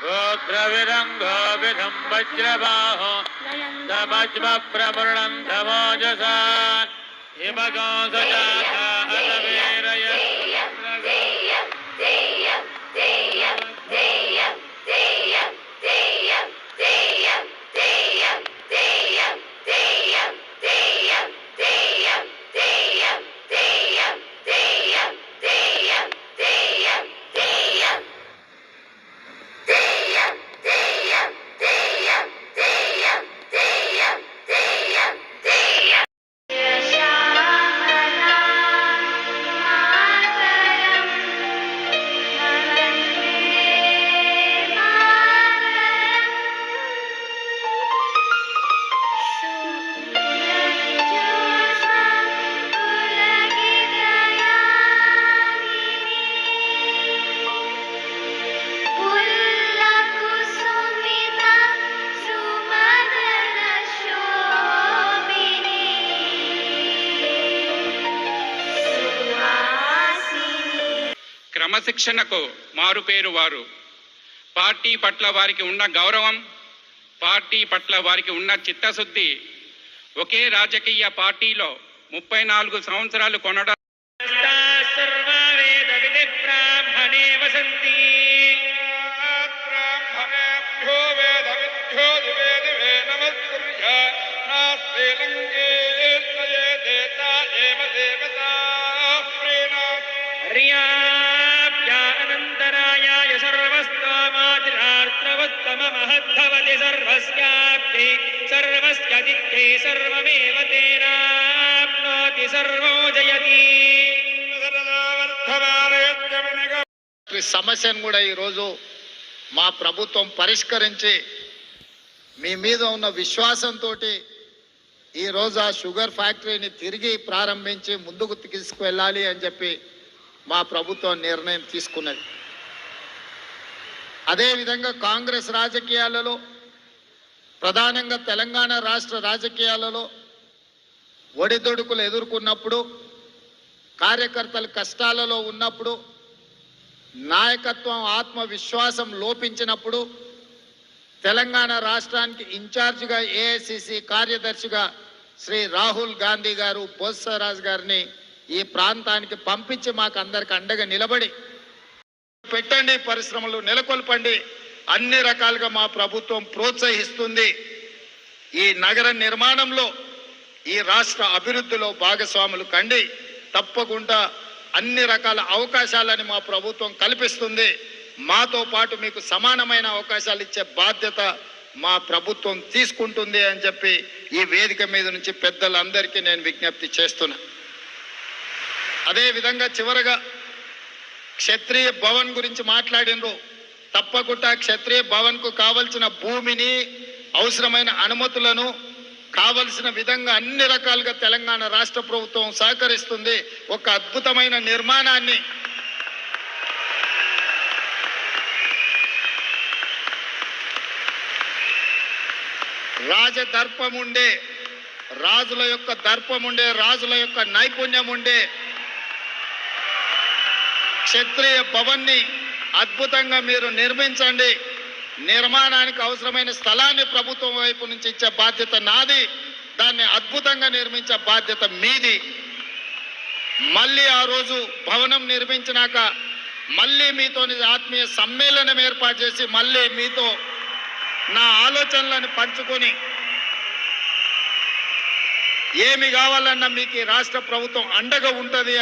गोत्रविरङ्गो विधं वज्रबाहो तमज्मप्रमृणं धमोजसा हिमगो सजाता క్రమశిక్షణకు మారుపేరు వారు పార్టీ పట్ల వారికి ఉన్న గౌరవం పార్టీ పట్ల వారికి ఉన్న చిత్తశుద్ధి ఒకే రాజకీయ పార్టీలో ముప్పై నాలుగు సంవత్సరాలు కొనడం सर्वा सर्वस्तोमातिरार्त्रवत्तममहद्भवति सर्वस्याप्ति सर्वस्य दिक्खे सर्वमेव तेनाप्नोति सर्वो जयति सदा वर्धमाने जमिनग ఈ సమస్యను కూడా ఈరోజు మా ప్రభుత్వం పరిష్కరించి మీ మీద ఉన్న విశ్వాసంతో ఈరోజు ఆ షుగర్ ఫ్యాక్టరీని తిరిగి ప్రారంభించి ముందుకు తీసుకువెళ్ళాలి అని చెప్పి మా ప్రభుత్వం నిర్ణయం తీసుకున్నది అదేవిధంగా కాంగ్రెస్ రాజకీయాలలో ప్రధానంగా తెలంగాణ రాష్ట్ర రాజకీయాలలో ఒడిదొడుకులు ఎదుర్కొన్నప్పుడు కార్యకర్తలు కష్టాలలో ఉన్నప్పుడు నాయకత్వం ఆత్మవిశ్వాసం లోపించినప్పుడు తెలంగాణ రాష్ట్రానికి ఇన్ఛార్జిగా ఏఐసిసి కార్యదర్శిగా శ్రీ రాహుల్ గాంధీ గారు బొత్సరాజ్ గారిని ఈ ప్రాంతానికి పంపించి మాకు అందరికి అండగా నిలబడి పెట్టండి పరిశ్రమలు నెలకొల్పండి. అన్ని రకాలుగా మా ప్రభుత్వం ప్రోత్సహిస్తుంది. ఈ నగర నిర్మాణంలో ఈ రాష్ట్ర అభివృద్ధిలో భాగస్వాములు కండి. తప్పకుండా అన్ని రకాల అవకాశాలని మా ప్రభుత్వం కల్పిస్తుంది. మాతో పాటు మీకు సమానమైన అవకాశాలు ఇచ్చే బాధ్యత మా ప్రభుత్వం తీసుకుంటుంది అని చెప్పి ఈ వేదిక మీద నుంచి పెద్దలందరికీ నేను విజ్ఞప్తి చేస్తున్నా. అదేవిధంగా చివరగా క్షత్రియ భవన్ గురించి మాట్లాడినరు. తప్పకుండా క్షత్రియ భవన్కు కావలసిన భూమిని అవసరమైన అనుమతులను కావలసిన విధంగా అన్ని రకాలుగా తెలంగాణ రాష్ట్ర ప్రభుత్వం సహకరిస్తుంది. ఒక అద్భుతమైన నిర్మాణాన్ని. రాజదర్పం ఉండే రాజుల యొక్క దర్పం ఉండే రాజుల యొక్క నైపుణ్యం ఉండే క్షత్రియ భవన్ని అద్భుతంగా మీరు నిర్మించండి. నిర్మాణానికి అవసరమైన స్థలాన్ని ప్రభుత్వం వైపు నుంచి ఇచ్చే బాధ్యత నాది. దాన్ని అద్భుతంగా నిర్మించే బాధ్యత మీది. మళ్ళీ ఆ రోజు భవనం నిర్మించినాక మళ్ళీ మీతో ఆత్మీయ సమ్మేళనం ఏర్పాటు చేసి మళ్ళీ మీతో నా ఆలోచనలను పంచుకొని ఏమి కావాలన్నా మీకు రాష్ట్ర ప్రభుత్వం అండగా ఉంటుంది